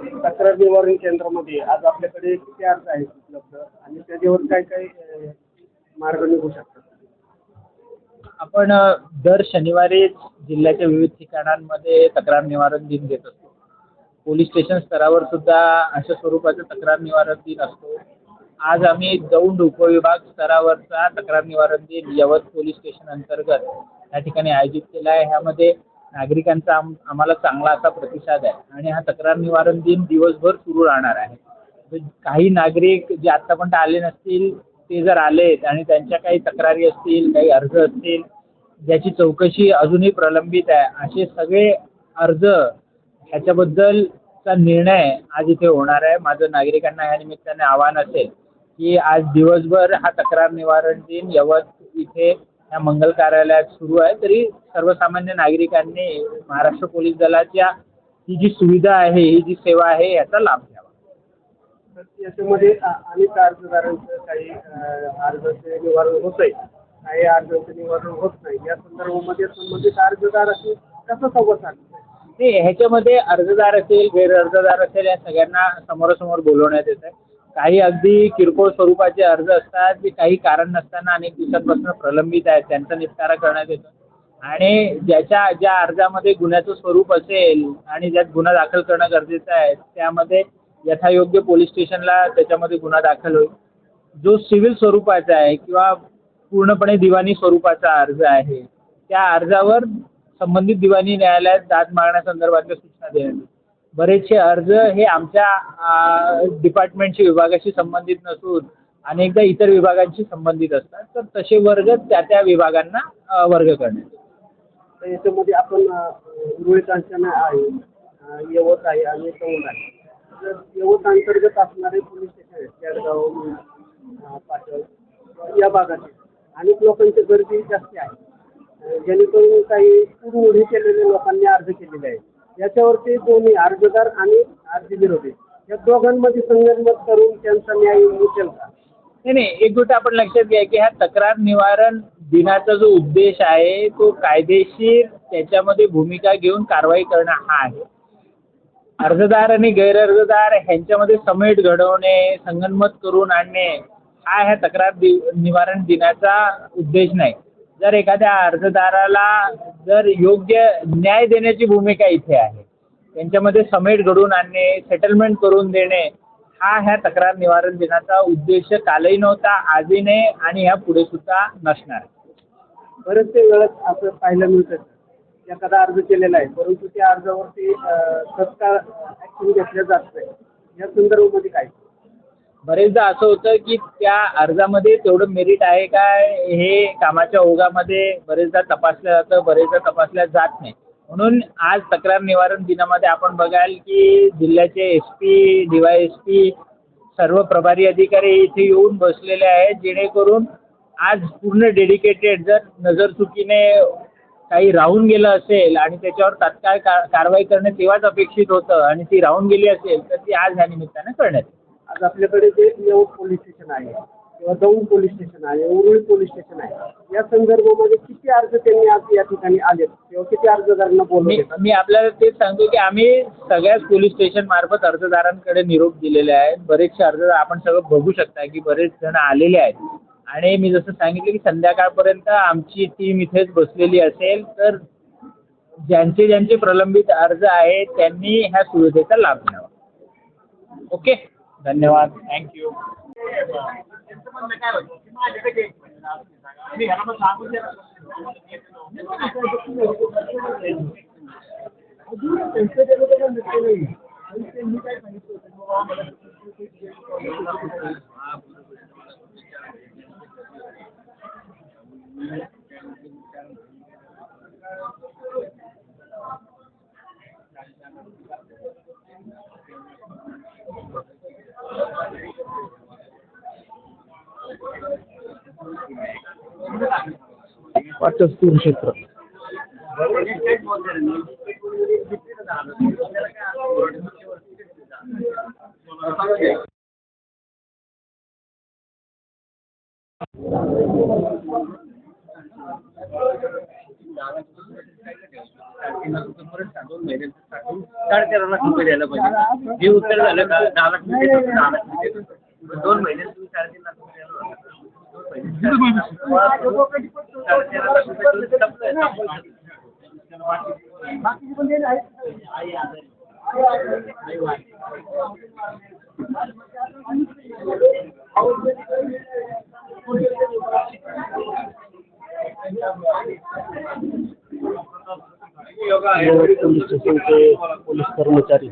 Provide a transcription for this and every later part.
तक्रार निवारण केंद्रामध्ये आज आपल्याकडे किती अर्ज आहेत उपलब्ध आणि त्याच्यावर काय काय मार्ग निघू शकतात? आपण दर शनिवारी जिल्ह्याच्या विविध ठिकाणांमध्ये तक्रार निवारण दिन देत असतो. पोलीस स्टेशन स्तरावर सुद्धा अशा स्वरूपाचा तक्रार निवारण दिन असतो. आज आम्ही दौंड उपविभाग स्तरावरचा तक्रार निवारण दिन यवत पोलीस स्टेशन अंतर्गत या ठिकाणी आयोजित केला आहे. ह्यामध्ये नागरिकांचा आम आम्हाला चांगला असा प्रतिसाद आहे. आणि हा तक्रार निवारण दिन दिवसभर सुरू राहणार आहे. म्हणजे काही नागरिक जे आत्तापर्यंत आले नसतील ते जर आलेत आणि त्यांच्या काही तक्रारी असतील काही अर्ज असतील ज्याची चौकशी अजूनही प्रलंबित आहे असे सगळे अर्ज ह्याच्याबद्दलचा निर्णय आज इथे होणार आहे. माझं नागरिकांना ह्या निमित्ताने आव्हान असेल की आज दिवसभर हा तक्रार निवारण दिन यवत इथे या मंगल कार्यालयात सुरू आहे. तरी सर्वसामान्य नागरिकांनी महाराष्ट्र पोलीस दलाच्या ही जी सुविधा आहे ही जी सेवा आहे याचा लाभ घ्यावा. याच्यामध्ये अनेक अर्जदारांचं काही अर्जाचे निवारण होत आहे काही अर्जांचं निवारण होत नाही. या संदर्भामध्ये संबंधित अर्जदाराशी कसा संवाद साधला ते ह्याच्यामध्ये अर्जदार असेल गैर अर्जदार असेल या सगळ्यांना समोरासमोर बोलवण्यात येत आहे काही अगदी किरकोळ स्वरूपाचे अर्ज असतात जे काही कारण नसताना अनेक दिवसांपासून प्रलंबित आहेत त्यांचा निपटारा करण्यात येतो आणि ज्याच्या ज्या अर्जामध्ये गुन्ह्याचं स्वरूप असेल आणि ज्यात गुन्हा दाखल करणं गरजेचं आहे त्यामध्ये यथायोग्य पोलीस स्टेशनला त्याच्यामध्ये गुन्हा दाखल होईल जो सिव्हिल स्वरूपाचा आहे किंवा पूर्णपणे दिवाणी स्वरूपाचा अर्ज आहे त्या अर्जावर संबंधित दिवाणी न्यायालयात दाद मागण्यासंदर्भातल्या सूचना देण्यात येतील. बरेचसे अर्ज हे आमच्या डिपार्टमेंटशी डिपार्टमेंटच्या विभागाशी संबंधित नसून अनेकदा इतर विभागांशी संबंधित असतात. तर तसे वर्ग त्या त्या विभागांना वर्ग करण्यात तर याच्यामध्ये आपण अ, कांचना आहे यवत आहे आणि दौंड आहे तर यवत अंतर्गत असणारे पोलीस स्टेशन आहेत केडगाव पाटण या भागाचे अनेक लोकांची गर्दी जास्त आहे. जेणेकरून काही पूर्वही केलेले लोकांनी अर्ज केलेले आहेत. याच्यावरती दोन्ही अर्जदार आणि अर्ज विरोधी. या दोघांमध्ये संगनमत करून त्यांचा न्याय मिळेल का? नाही नाही एक गोष्ट आपण लक्षात घ्या की हा तक्रार निवारण दिनाचा जो उद्देश आहे तो कायदेशीर त्याच्यामध्ये भूमिका घेऊन कारवाई करणं हा आहे. अर्जदार आणि गैरअर्जदार ह्यांच्यामध्ये समेट घडवणे संगनमत करून आणणे हा ह्या तक्रार दि निवारण दिनाचा उद्देश नाही. जर एखाद्या अर्जदाराला जर योग्य न्याय देण्याची भूमिका इथे आहे त्यांच्यामध्ये समेट घडवून आणणे सेटलमेंट करून देणे हा ह्या तक्रार निवारण दिनाचा उद्देश कालही नव्हता आजही नाही आणि ह्या पुढे सुद्धा नसणार. बरेचसे वेळेस असं पाहायला मिळतं की एखादा अर्ज केलेला आहे परंतु त्या अर्जावरती तत्काळ ॲक्शन घेतल्या जात नाही. या संदर्भामध्ये काय? बरेचदा असं होतं की त्या अर्जामध्ये तेवढं मेरिट आहे काय हे कामाच्या ओघामध्ये बरेचदा तपासलं जातं बरेचदा तपासल्या जात नाही म्हणून आज तक्रार निवारण दिनामध्ये आपण बघाल की जिल्ह्याचे S P D Y S P सर्व प्रभारी अधिकारी इथे येऊन बसलेले आहेत जेणेकरून आज पूर्ण डेडिकेटेड जर नजरचुकीने काही राहून गेलं असेल आणि त्याच्यावर तात्काळ का कारवाई करणे तेव्हाच अपेक्षित होतं आणि ती राहून गेली असेल तर ती आज ह्या निमित्तानं करण्यात येईल. आज आपल्याकडे जे यवत पोलीस स्टेशन आहे किंवा दौंड पोलीस स्टेशन आहे उरुळी पोलीस स्टेशन आहे या संदर्भामध्ये किती अर्ज त्यांनी आज या ठिकाणी आलेत? किंवा किती अर्जदारांना मी मी आपल्याला तेच सांगतो की आम्ही सगळ्याच पोलीस स्टेशन मार्फत अर्जदारांकडे निरोप दिलेले आहेत. बरेचसे अर्जदार आपण सगळं बघू शकता की बरेच जण आलेले आहेत. आणि मी जसं सांगितलं की संध्याकाळपर्यंत आमची टीम इथेच बसलेली असेल तर ज्यांचे ज्यांचे प्रलंबित अर्ज आहेत त्यांनी ह्या सुविधेचा लाभ घ्यावा. ओके? धन्यवाद थँक्यू वाटच कुरुक्षेत्र दोन महिन्यांचं साठवून साडेतेरा लाख रुपये द्यायला पाहिजे. हे उत्तर झालं का? दहा लाख रुपये. देतो, दहा लाख रुपये. देतो. दोन महिन्यात पोलीस स्टेशनचे पोलीस कर्मचारी.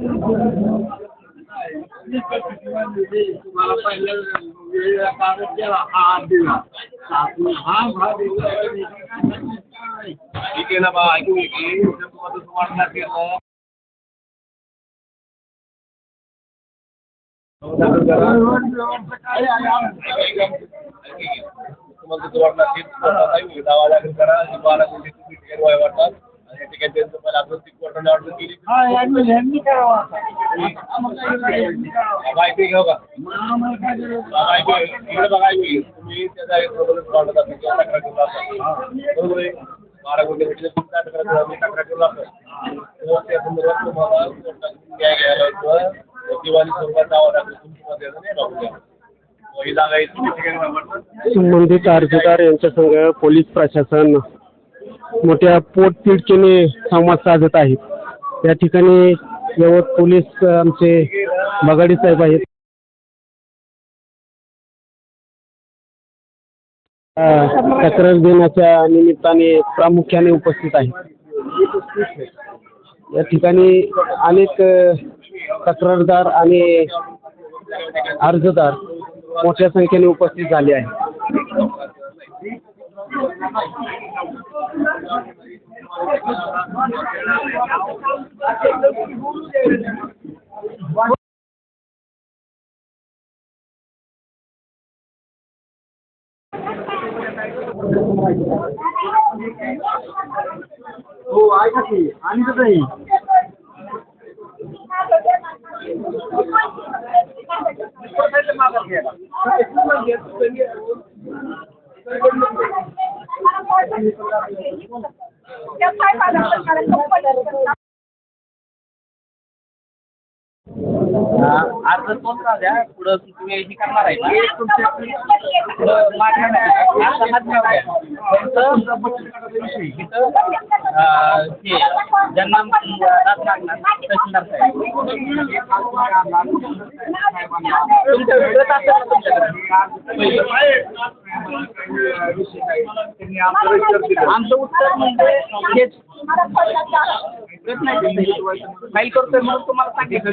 ठीक आहे ना बा ऐकू की तुम्हाला तसं वाटणार केलं तुम्हाला तसं वाटणार की तुम्हाला दावा दाखल करा ही बारा कोटी तुम्ही गैरवाय वाटतात आणि ठीक आहे त्यांचं पहिला आपण कोर्टाने ऑर्डर केली घेऊ का? इकडे. तुम्ही त्याचा एक करता किंवा तक्रार बरोबर आहे. बारा कोटी भेटले तक्रार तक्रार त्या संदर्भात तुम्हाला न्याय घ्यायला किंवा स्वरूपात तुमची नाही द्या. संबंधित अर्जदार यांच्या संघ पोलीस प्रशासन मोठ्या पोटतिडकीने संवाद साधत आहेत. त्या ठिकाणी यवत पोलीस आमचे बगाडी साहेब आहेत. तक्रार देण्याच्या निमित्ताने प्रामुख्याने उपस्थित आहेत. या ठिकाणी अनेक तक्रारदार आणि अर्जदार मोठ्या संख्येने उपस्थित झाले आहेत. हो ऐका की आणि कसं आहे अर्ज तोच द्या पुढं तुम्ही हे करणार आहे ना? पुढं मागणार नाही. फक्त इथं हे ज्यांना लागणार तहसीलदार साहेब. तुमच्या वेगळंच असेल ना तुमच्याकडे? आमचं उत्तर म्हणजे हेच. प्रश्न आहे फाईल करतोय म्हणून तुम्हाला सांगितलं.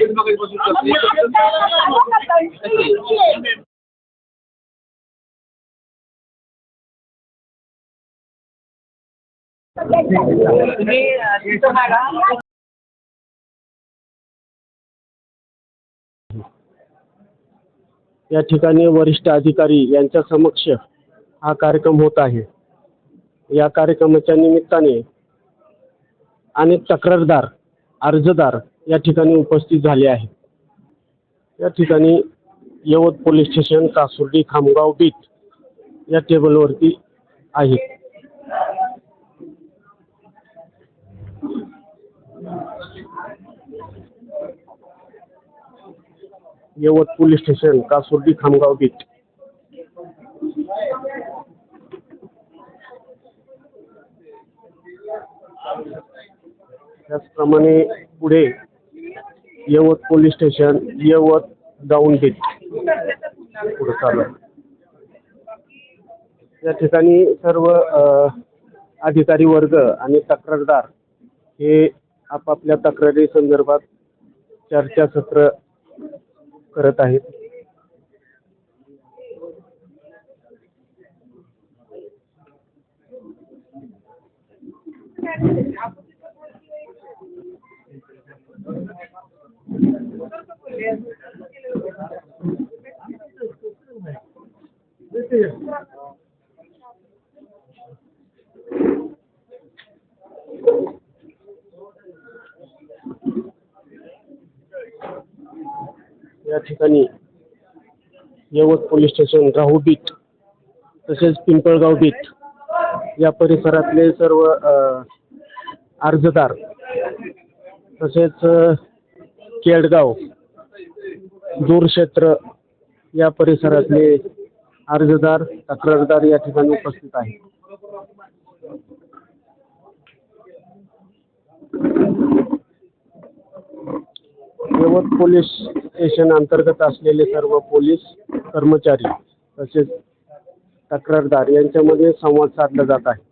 तुम्ही तिथं मागा या ठिकाणी वरिष्ठ अधिकारी यांच्या समक्ष हा कार्यक्रम होत आहे. या कार्यक्रमाच्या निमित्ताने अनेक तक्रारदार अर्जदार या ठिकाणी उपस्थित झाले आहेत. या ठिकाणी Yavat police station Kasurdi Khamgaon beat या टेबलवरती आहेत Yavat police station Kasurdi Khamgaon beat प्रमाणे पुढे यवत पोलीस स्टेशन यवत गावंडीत पुढे चालत या ठिकाणी सर्व अधिकारी वर्ग आणि तक्रारदार हे आपापल्या तक्रारी संदर्भात चर्चासत्र करत आहेत Gracias. या ठिकाणी Yavat police station Rahu beat तसेच पिंपळगाव बीट या परिसरातले सर्व अर्जदार तसेच केडगाव दूरक्षेत्र या परिसरातले अर्जदार तक्रारदार या ठिकाणी उपस्थित आहेत. यवत पोलीस स्टेशन अंतर्गत असलेले सर्व पोलीस कर्मचारी तसेच तक्रारदार यांच्यामध्ये संवाद साधला जात आहे.